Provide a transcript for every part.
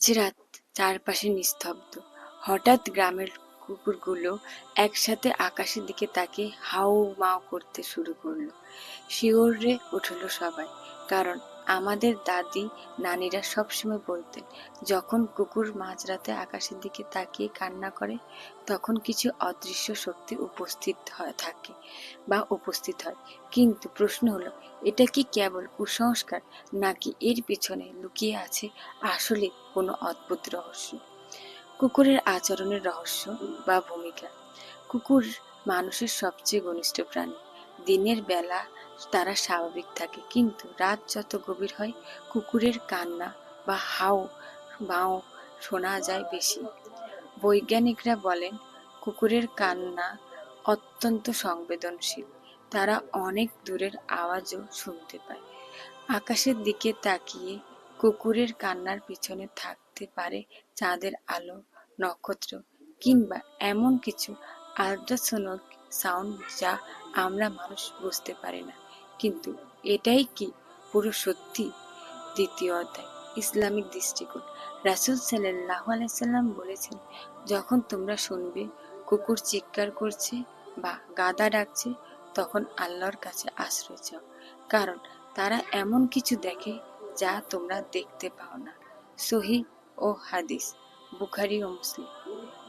মাঝরাত চারপাশে নিস্তব্ধ। হঠাৎ গ্রামের কুকুরগুলো একসাথে আকাশের দিকে তাকে হাউ মাউ করতে শুরু করল। শিওরে উঠল সবাই, কারণ আমাদের দাদি নানিরা সবসময় বলতেন, যখন কুকুর মাঝরাতে আকাশের দিকে তাকিয়ে কান্না করে, তখন কিছু অদৃশ্য শক্তি উপস্থিত হয়, থাকে বা উপস্থিত হয়। কিন্তু প্রশ্ন হলো, এটা কি কেবল কুসংস্কার নাকি এর পিছনে লুকিয়ে আছে আসলে কোনো অদ্ভুত রহস্য? কুকুরের আচরণের রহস্য বা ভূমিকা। কুকুর মানুষের সবচেয়ে ঘনিষ্ঠ প্রাণী। দিনের বেলা তারা স্বাভাবিক থাকে। কিন্তু রাত যত গভীর হয়, কুকুরের কান্না বা হাও, বাও শোনা যায় বেশি। বৈজ্ঞানিকরা বলেন, কুকুরের কান্না অত্যন্ত সংবেদনশীল। তারা অনেক দূরের আওয়াজও শুনতে পায়। আকাশের দিকে তাকিয়ে কুকুরের কান্নার পিছনে থাকতে পারে চাঁদের আলো, নক্ষত্র কিংবা এমন কিছু আল্ট্রাসোনিক সাউন্ড যা আমরা মানুষ বুঝতে পারি না। কিন্তু এটাই কি পুরো সত্যি? দ্বিতীয় অধ্যায় ইসলামিক দৃষ্টিকোণ। রাসুল সাল্লাহ আলাইসাল্লাম বলেছেন, যখন তোমরা শুনবে, কুকুর চিৎকার করছে বা গাদা ডাকছে, তখন আল্লাহর কাছে আশ্রয় চাও। কারণ তারা এমন কিছু দেখে যা তোমরা দেখতে পাও না। সহি ও হাদিস, বুখারি ও মুসলিম।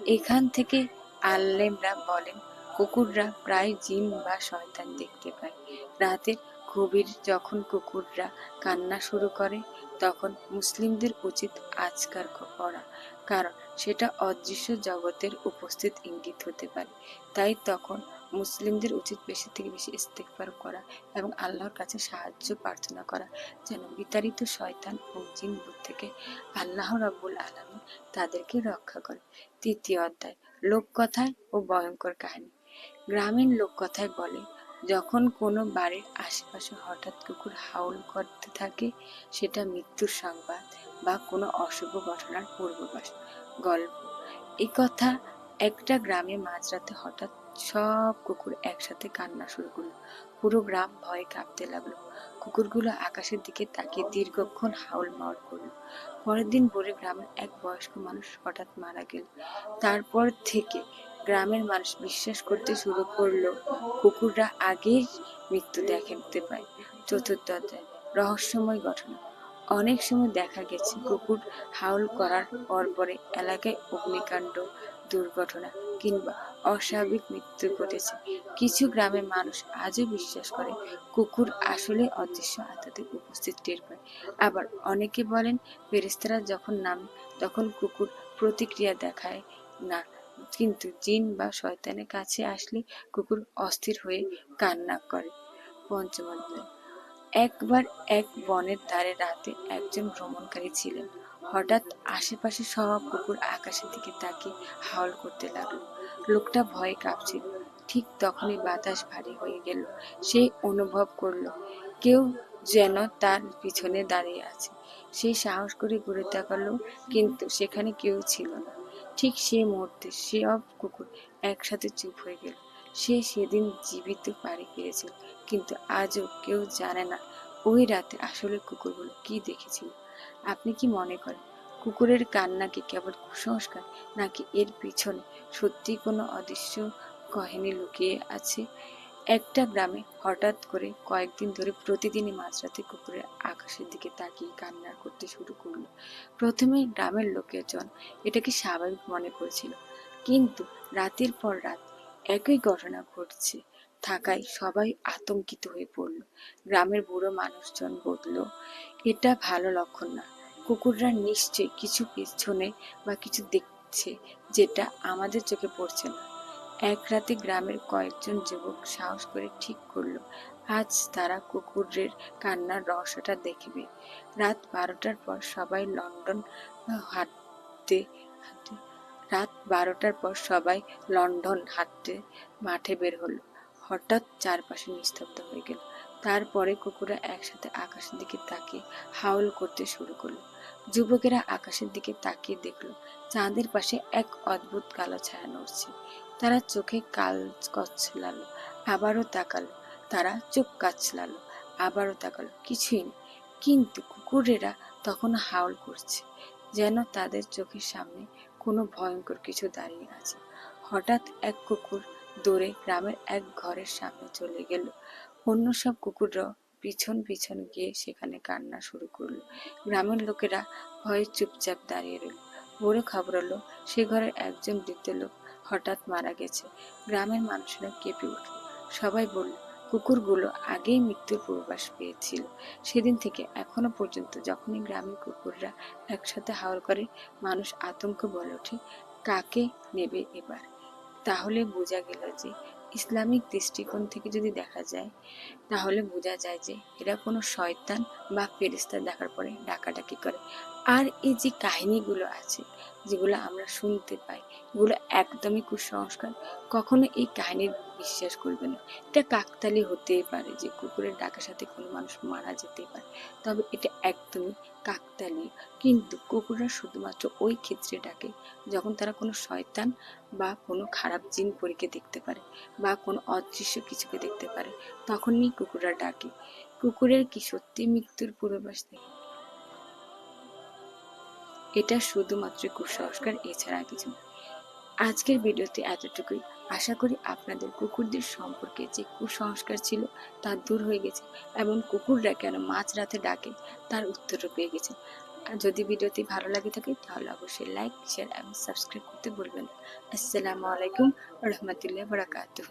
এখান থেকে আল্লেমরা বলেন কুকুররা প্রায় জিন বা শয়তান দেখতে পায়। রাতের গভীর যখন কুকুররা কান্না শুরু করে, তখন মুসলিমদের উচিত আজকার করা কারণ সেটা অদৃশ্য জগতের উপস্থিত ইঙ্গিত হতে পারে। তাই তখন মুসলিমদের উচিত বেশি থেকে বেশি ইস্তেকবার করা এবং আল্লাহর কাছে সাহায্য প্রার্থনা করা, যেন বিতাড়িত শয়তান ও জিনবুত থেকে আল্লাহ রাব্বুল আলমী তাদেরকে রক্ষা করে। তৃতীয় অধ্যায়, লোককথায় ও ভয়ঙ্কর কাহিনী। গ্রামীণ লোককথায় বলে, যখন কোনো বাড়ির আশেপাশে হঠাৎ কুকুর হাউল করতে থাকে, সেটা মৃত্যুর সংবাদ বা কোনো অশুভ ঘটনার পূর্বাভাস। গল্প। এই কথা একটা গ্রামে মাঝরাতে হঠাৎ সব কুকুর একসাথে কান্না শুরু করল। পুরো গ্রাম ভয়ে কাঁপতে লাগল। কুকুরগুলো আকাশের দিকে তাকিয়ে দীর্ঘক্ষণ হাউল মাউল করল। পরের দিন ভোরে গ্রামের এক বয়স্ক মানুষ হঠাৎ মারা গেল। তারপর থেকে গ্রামের মানুষ বিশ্বাস করতে শুরু করল, কুকুররা আগেই মৃত্যু দেখাতে পায়। চতুর্থ অধ্যায়, রহস্যময় ঘটনা। অনেক সময় দেখা গেছে কুকুর হাউল করার পর পরে এলাকায় অগ্নিকাণ্ড, দুর্ঘটনা কিংবা অস্বাভাবিক মৃত্যু ঘটেছে। কিছু গ্রামের মানুষ আজও বিশ্বাস করে কুকুর আসলে অদৃশ্য আত্মাদের উপস্থিত টের পায়। আবার অনেকে বলেন ফেরেস্তারা যখন নামে, তখন কুকুর প্রতিক্রিয়া দেখায় না। কিন্তু জিন বা শয়তানের কাছে আসলে কুকুর অস্থির হয়ে কান্না করে। পঞ্চম একবার এক বনের ধারে রাতে একজন ভ্রমণকারী ছিলেন। হঠাৎ আশেপাশে সব কুকুর আকাশের দিকে তাকিয়ে হাওল করতে লাগল। লোকটা ভয়ে কাঁপছিল। ঠিক তখনই বাতাস ভারী হয়ে গেল। সে অনুভব করল, কেউ যেন তার পিছনে দাঁড়িয়ে আছে। সে সাহস করে ঘুরে তাকালো, কিন্তু সেখানে কেউ ছিল না। ঠিক সেই মুহূর্তে সে সব কুকুর একসাথে চুপ হয়ে গেল। সে সেদিন জীবিত বাড়ি ফিরেছিল, কিন্তু আজও কেউ জানে না ওই রাতে আসলে কুকুরগুলো কি দেখেছিল। আপনি কি মনে করেন, কুকুরের কান্নাকে কেবল কুসংস্কার, নাকি এর পিছনে সত্যি কোনো অদৃশ্য কাহিনী লুকিয়ে আছে? একটা গ্রামে হঠাৎ করে কয়েকদিন ধরে প্রতিদিনই মাঝরাতে কুকুরের আকাশের দিকে তাকিয়ে কান্না করতে শুরু করল। প্রথমে গ্রামের লোকেজন এটাকে স্বাভাবিক মনে করেছিল, কিন্তু রাতের পর রাত একই ঘটনা ঘটছে থাকায় সবাই আতঙ্কিত হয়ে পড়ল। গ্রামের বুড়ো মানুষজন বলল, এটা ভালো লক্ষণ না। কুকুররা নিশ্চয়ই কিছু পিছনে বা কিছু দেখছে যেটা আমাদের চোখে পড়ছে না। এক রাতে গ্রামের কয়েকজন যুবক সাহস করে ঠিক করল, আজ তারা কুকুরের কান্নার রহস্যটা দেখবে। রাত বারোটার পর সবাই লন্ডন হাঁটতে রাত বারোটার পর সবাই লন্ডন হাঁটতে মাঠে বের হলো। হঠাৎ চারপাশে নিস্তব্ধ হয়ে গেল। তারপরে কুকুরা একসাথে আকাশের দিকে তাকিয়ে হাউল করতে শুরু করল। যুবকেরা আকাশের দিকে তাকিয়ে দেখল, চাঁদের পাশে এক অদ্ভুত কালো ছায়া নড়ছে। তারা চোখে কাল কচলালো আবারও তাকালো, তারা চোখ কাচলালো আবারও তাকালো। কিছুই নেই কিন্তু কুকুরেরা তখন হাউল করছে, যেন তাদের চোখের সামনে কোনো ভয়ঙ্কর কিছু দাঁড়িয়ে আছে। হঠাৎ এক কুকুর দৌড়ে গ্রামের এক ঘরের সামনে চলে গেল। অন্য সব কুকুররাও পিছন পিছন গিয়ে সেখানে কান্না শুরু করল। গ্রামের লোকেরা ভয়ে চুপচাপ দাঁড়িয়ে রইল। বড় খবর হলো, সে ঘরের একজন বৃদ্ধ লোক হঠাৎ মারা গেছে। গ্রামের মানুষেরা কেঁপে উঠল। সবাই বলল, কুকুরগুলো আগেই মৃত্যুর পূর্বাস পেয়েছিল। সেদিন থেকে এখনও পর্যন্ত যখনই গ্রামের কুকুররা একসাথে হাওল করে, মানুষ আতঙ্ক বলে ওঠে, কাকে নেবে এবার? তাহলে বোঝা গেল যে, ইসলামিক দৃষ্টিকোণ থেকে যদি দেখা যায়, তাহলে বোঝা যায় যে, এরা কোনো শয়তান বা ফেরিস্তা দেখার পরে ডাকাডাকি করে। আর এই যে কাহিনীগুলো আছে, যেগুলো আমরা শুনতে পাই, এগুলো একদমই কুসংস্কার। কখনো এই কাহিনীর বিশ্বাস করবে না। এটা কাকতালি হতেই পারে যে কুকুরের ডাকার সাথে কোনো মানুষ মারা যেতে পারে। তবে এটা একদমই কাকতালি কিন্তু কুকুররা শুধুমাত্র ওই ক্ষেত্রে ডাকে যখন তারা কোনো শয়তান বা কোনো খারাপ জিন পরীকে দেখতে পারে বা কোনো অদৃশ্য কিছুকে দেখতে পারে। তখনই কুকুররা ডাকে। কুকুরের কি সত্যি মৃত্যুর পূর্বাভাস দেয় এটা শুধুমাত্র কুসংস্কার এছাড়া কিছু না আজকের ভিডিওতে এতটুকুই। আশা করি আপনাদের কুকুরদের সম্পর্কে যে কুসংস্কার ছিল তা দূর হয়ে গেছে এবং কুকুররা কেন মাঝরাতে ডাকে তার উত্তরও পেয়ে গেছেন আর যদি ভিডিওটি ভালো লাগে থাকে, তাহলে অবশ্যই লাইক, শেয়ার এবং সাবস্ক্রাইব করতে ভুলবেন আসসালামু আলাইকুম রহমতুল্লাহ বরাকাতুহ।